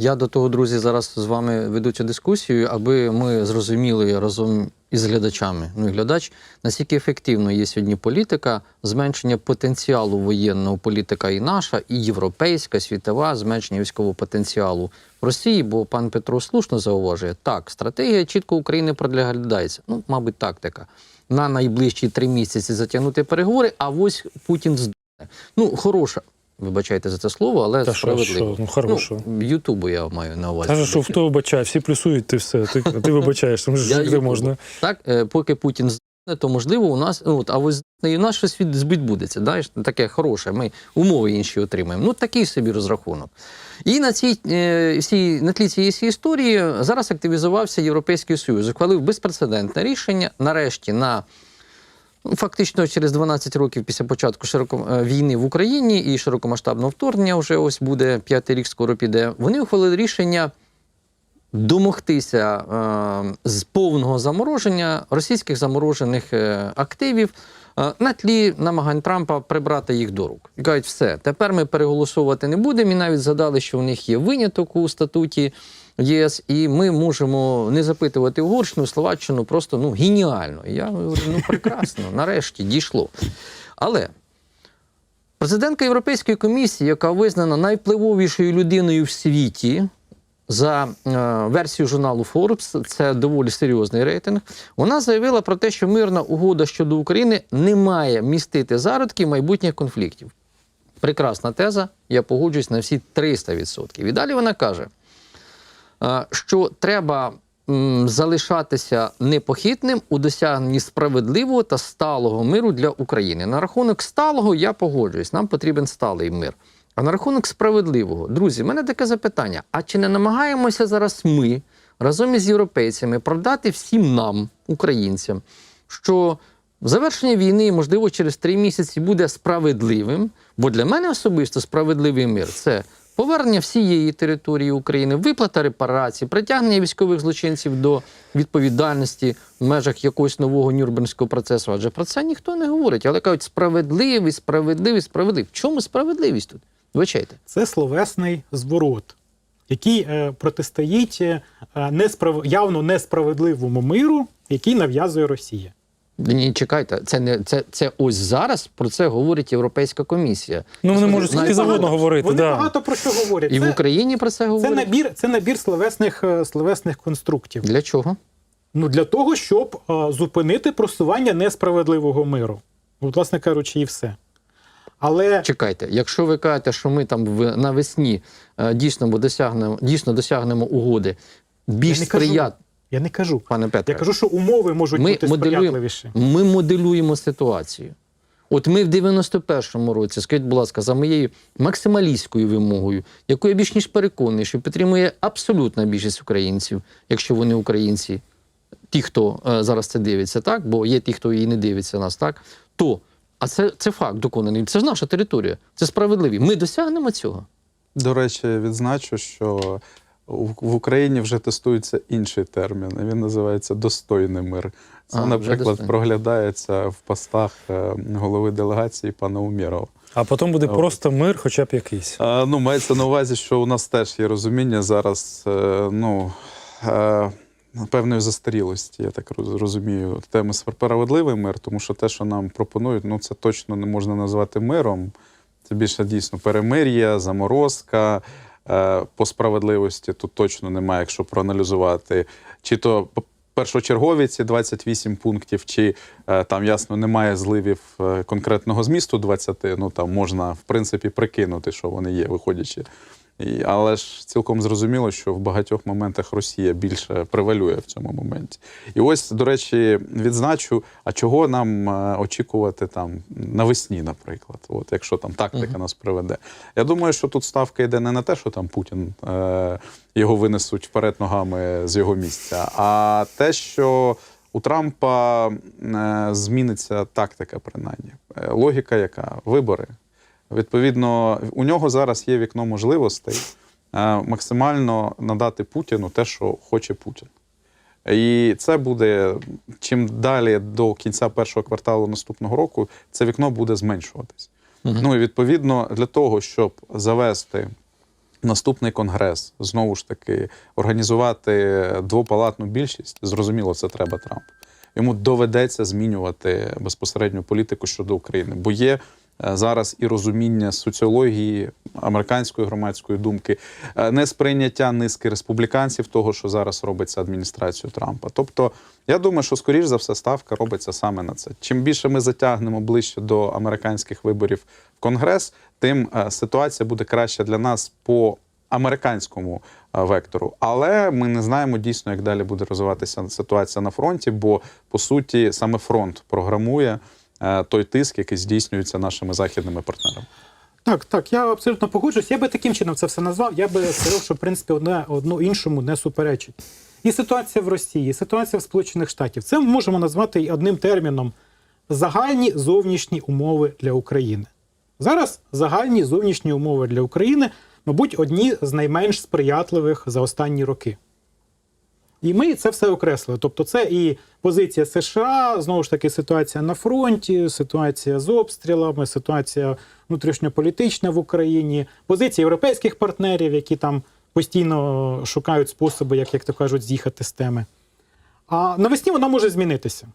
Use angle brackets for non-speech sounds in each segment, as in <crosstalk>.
Я до того, друзі, зараз з вами веду цю дискусію, аби ми зрозуміли разом із глядачами. Ну і глядач, наскільки ефективно є сьогодні політика, зменшення потенціалу воєнного політика і наша, і європейська, світова, зменшення військового потенціалу в Росії. Бо пан Петро слушно зауважує, так, стратегія чітко України проглядається. Ну, мабуть, тактика. На найближчі три місяці затягнути переговори, а ось Путін здохне. Ну, хороша. Вибачайте за це слово, але Та справедливо. що? Ну, хорошо. Ну, Ютубу я маю на увазі. Каже, що хто вибачає, всі плюсують, ти все. Ти, ти вибачаєш, що де можна. Так, е, поки Путін здохне, то можливо у нас, ну, от, а ось і у нас щось від- відбудеться. Да? Таке хороше. Ми умови інші отримаємо. Ну, такий собі розрахунок. І на цій е, всій, на тлі цієї історії зараз активізувався Європейський Союз. Ухвалив безпрецедентне рішення. Нарешті на Ну, Фактично, через 12 років після початку широко, е, війни в Україні і широкомасштабного вторгнення, вже ось буде п'ятий рік, скоро піде. Вони ухвалили рішення домогтися е, з повного замороження російських заморожених е, активів е, на тлі намагань Трампа прибрати їх до рук. Кажуть, все, тепер ми переголосувати не будемо. І навіть згадали, що у них є виняток у статуті ЄС, і ми можемо не запитувати Угорщину, Словаччину просто ну геніально. І Я говорю, ну прекрасно, <laughs> нарешті дійшло. Але президентка Європейської комісії, яка визнана найвпливовішою людиною в світі. За е, версією журналу Forbes, це доволі серйозний рейтинг. Вона заявила про те, що мирна угода щодо України не має містити зародки майбутніх конфліктів. Прекрасна теза, я погоджуюсь на всі 300%. І далі вона каже, що треба залишатися непохитним у досягненні справедливого та сталого миру для України. На рахунок сталого я погоджуюсь, нам потрібен сталий мир. А на рахунок справедливого, друзі, в мене таке запитання: а чи не намагаємося зараз ми разом із європейцями продати всім нам, українцям, що завершення війни, можливо, через три місяці буде справедливим? Бо для мене особисто справедливий мир це повернення всієї території України, виплата репарацій, притягнення військових злочинців до відповідальності в межах якогось нового нюрнберзького процесу. Адже про це ніхто не говорить. Але кажуть, справедливий, справедливий, справедливий. В чому справедливість тут? Вибачайте. Це словесний зворот, який е, протистоїть е, несправ... явно несправедливому миру, який нав'язує Росія. Ні, чекайте, це не це, це ось зараз про це говорить Європейська комісія. Ну, вони можуть скільки завгодно говорити. Вони да. багато про що говорять. І в Україні про це це набір, це набір словесних, е, словесних конструктів. Для чого? Ну для того, щоб е, зупинити просування несправедливого миру. От, власне кажучи, і все. Але Чекайте, якщо ви кажете, що ми там в навесні е, дійсно досягнемо дійсно досягнемо угоди більш Я не кажу. сприят... я не кажу. пане Петре, Я кажу, що умови можуть ми бути моделюємо, сприятливіші. ми моделюємо ситуацію. От ми в 91-му році, скажіть, будь ласка, за моєю максималістською вимогою, яку я більш ніж переконаний, що підтримує абсолютна більшість українців, якщо вони українці, ті, хто е, зараз це дивиться, так, бо є ті, хто і не дивиться нас, так, то, а це, це факт доконаний, це ж наша територія, це справедливі. Ми досягнемо цього. До речі, відзначу, що в Україні вже тестується інший термін. Він називається достойний мир. Це, А, наприклад, проглядається в постах е, голови делегації пана Умєрова. А потім буде просто мир, хоча б якийсь. А, ну, мається на увазі, що у нас теж є розуміння зараз, е, ну. Е, Певної застарілості, я так розумію, теми справедливий мир, тому що те, що нам пропонують, ну це точно не можна назвати миром. Це більше дійсно перемир'я, заморозка. Е, По справедливості тут точно немає, якщо проаналізувати. Чи то першочергові ці 28 пунктів, чи е, там ясно немає зливів е, конкретного змісту 20, ну там можна в принципі прикинути, що вони є, виходячи. І, але ж цілком зрозуміло, що в багатьох моментах Росія більше превалює в цьому моменті. І ось, до речі, відзначу, а чого нам е, очікувати там навесні, наприклад, от якщо там тактика нас приведе. Я думаю, що тут ставка йде не на те, що там Путін е, його винесуть вперед ногами з його місця, а те, що у Трампа е, зміниться тактика, принаймні. Е, логіка, яка вибори. Відповідно, у нього зараз є вікно можливостей е, максимально надати Путіну те, що хоче Путін. І це буде чим далі до кінця першого кварталу наступного року, це вікно буде зменшуватись. Мгм. Ну і відповідно для того, щоб завести наступний конгрес знову ж таки організувати двопалатну більшість, зрозуміло, це треба Трамп. Йому доведеться змінювати безпосередню політику щодо України, бо є зараз і розуміння соціології американської громадської думки, е, несприйняття низки республіканців того, що зараз робиться адміністрацією Трампа. Тобто, я думаю, що скоріш за все ставка робиться саме на це. Чим більше ми затягнемо ближче до американських виборів в Конгрес, тим е, ситуація буде краща для нас по американському е, вектору. Але ми не знаємо дійсно, як далі буде розвиватися ситуація на фронті, бо по суті саме фронт програмує е, той тиск, який здійснюється нашими західними партнерами. Так, так, я абсолютно погоджуюсь. Я би таким чином це все назвав. Я би сказав, що в принципі одне одну іншому не суперечить. І ситуація в Росії, і ситуація в Сполучених Штатів. Це ми можемо назвати одним терміном загальні зовнішні умови для України. Зараз загальні зовнішні умови для України, мабуть, одні з найменш сприятливих за останні роки. І ми це все окреслили. Тобто, це і позиція США, знову ж таки, ситуація на фронті, ситуація з обстрілами, ситуація внутрішньополітична в Україні, позиція європейських партнерів, які там постійно шукають способи, як, як то кажуть, з'їхати з теми. А навесні вона може змінитися.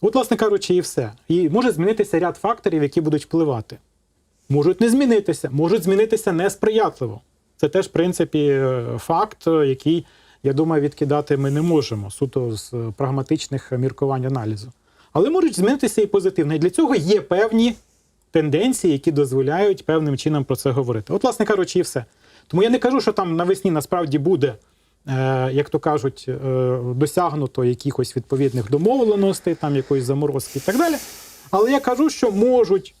От, власне кажучи, і все. І може змінитися ряд факторів, які будуть впливати. Можуть не змінитися, можуть змінитися несприятливо. Це теж, в принципі, факт, який, я думаю, відкидати ми не можемо суто з е, прагматичних міркувань аналізу. Але можуть змінитися і позитивно. І для цього є певні тенденції, які дозволяють певним чином про це говорити. От, власне кажучи, і все. Тому я не кажу, що там навесні насправді буде, е, як то кажуть, е, досягнуто якихось відповідних домовленостей, там якоїсь заморозки і так далі. Але я кажу, що можуть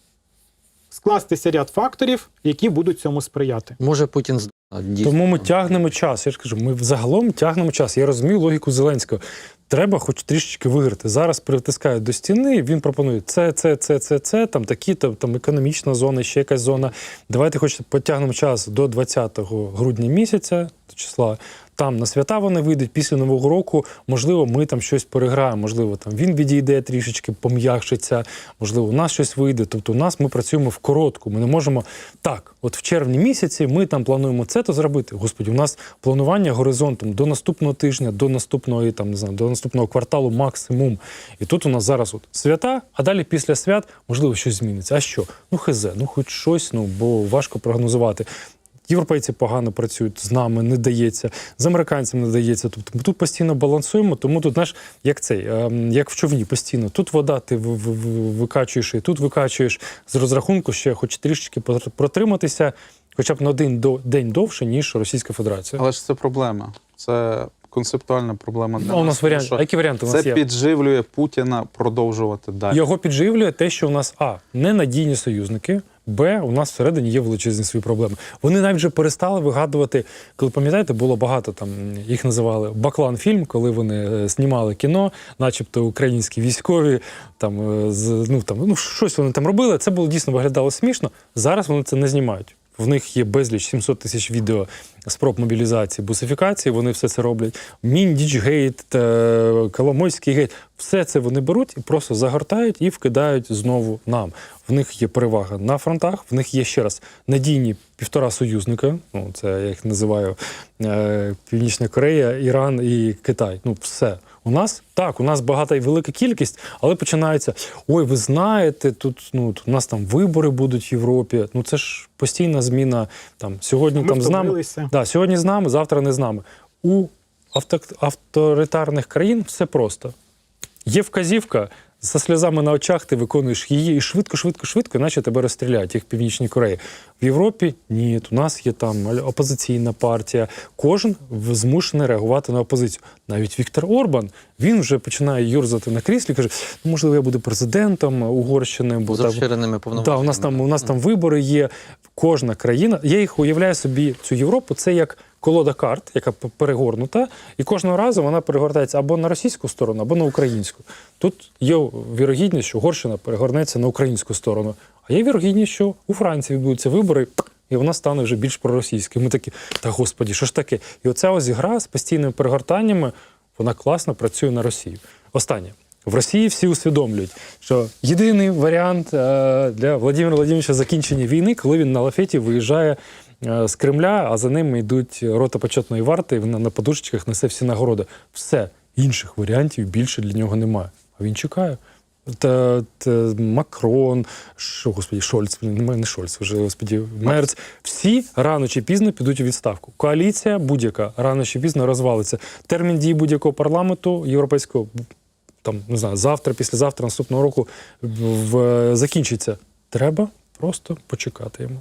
скластися ряд факторів, які будуть цьому сприяти. Може Путін з- дійсно. Тому ми тягнемо час. Я ж кажу, ми взагалом тягнемо час. Я розумію логіку Зеленського. Треба хоч трішечки виграти. Зараз притискають до стіни. Він пропонує це, це, це, це, це, там такі, там, економічна зона, ще якась зона. Давайте хоч потягнемо час до 20 грудня місяця, числа. Там на свята вони вийдуть після нового року. Можливо, ми там щось переграємо. Можливо, там він відійде трішечки, пом'якшиться. Можливо, у нас щось вийде. Тобто, у нас ми працюємо в коротку. Ми не можемо так. От в червні місяці ми там плануємо це то зробити. Господі, у нас планування горизонтом до наступного тижня, до наступного там не знаю, до наступного кварталу максимум. І тут у нас зараз от свята, а далі після свят можливо щось зміниться. А що? Ну хз, ну хоч щось, ну бо важко прогнозувати. Європейці погано працюють з нами, не дається, з американцями не дається. Тобто ми тут постійно балансуємо, тому тут знаєш, як цей, ем, як в човні постійно. Тут вода, ти викачуєш і тут викачуєш з розрахунку ще хоч трішечки протриматися, хоча б на один день довше, ніж Російська Федерація. Але ж це проблема. Це концептуальна проблема для Ну, у нас варіант. А які варіанти у нас Це є? підживлює Путіна продовжувати далі. Його підживлює те, що у нас а ненадійні союзники. Б, у нас всередині є величезні свої проблеми. Вони навіть вже перестали вигадувати, коли пам'ятаєте, було багато там їх називали Баклан фільм, коли вони е, знімали кіно, начебто українські військові, там е, з ну там ну щось вони там робили. Це було дійсно виглядало смішно. Зараз вони це не знімають. В них є безліч 700 тисяч відео спроб мобілізації, бусифікації. Вони все це роблять. Мін, Діджгейт, е, Коломойський гейт. Все це вони беруть і просто загортають і вкидають знову нам. В них є перевага на фронтах, в них є ще раз надійні півтора союзника. Ну це я їх називаю е, Північна Корея, Іран і Китай. Ну, все. У нас так, у нас багата і велика кількість, але починається: ой, ви знаєте, тут ну у нас там вибори будуть в Європі. Ну це ж постійна зміна. Там сьогодні Ми там з нами. Да, сьогодні з нами, завтра не з нами. У авто, авторитарних країн все просто. Є вказівка, за сльозами на очах ти виконуєш її і швидко, швидко, швидко, наче тебе розстріляють, як в Північній Кореї. В Європі ні, у нас є там опозиційна партія. Кожен змушений реагувати на опозицію. Навіть Віктор Орбан він вже починає юрзати на кріслі, каже: ну можливо, я буду президентом Угорщини, бо з розширеними Да, у нас там у нас там вибори є. Кожна країна. Я їх уявляю собі цю Європу. Це як колода карт, яка перегорнута, і кожного разу вона перегортається або на російську сторону, або на українську. Тут є вірогідність, що Угорщина перегорнеться на українську сторону. А є вірогідність, що у Франції відбудуться вибори, і вона стане вже більш проросійською. Ми такі, та господі, що ж таке? І оця ось гра з постійними перегортаннями, вона класно працює на Росію. Останнє. В Росії всі усвідомлюють, що єдиний варіант е, для Владимира Владимировича закінчення війни, коли він на лафеті виїжджає з Кремля, а за ним йдуть рота почетної варти, і він на подушечках несе всі нагороди. Все, інших варіантів більше для нього немає. А він чекає. Та, та Макрон, що, господі, Шольц, немає не Шольц, вже господі, Мерц. Всі рано чи пізно підуть у відставку. Коаліція будь-яка рано чи пізно розвалиться. Термін дії будь-якого парламенту європейського там не знаю, завтра, післязавтра, наступного року в- закінчиться. Треба просто почекати йому.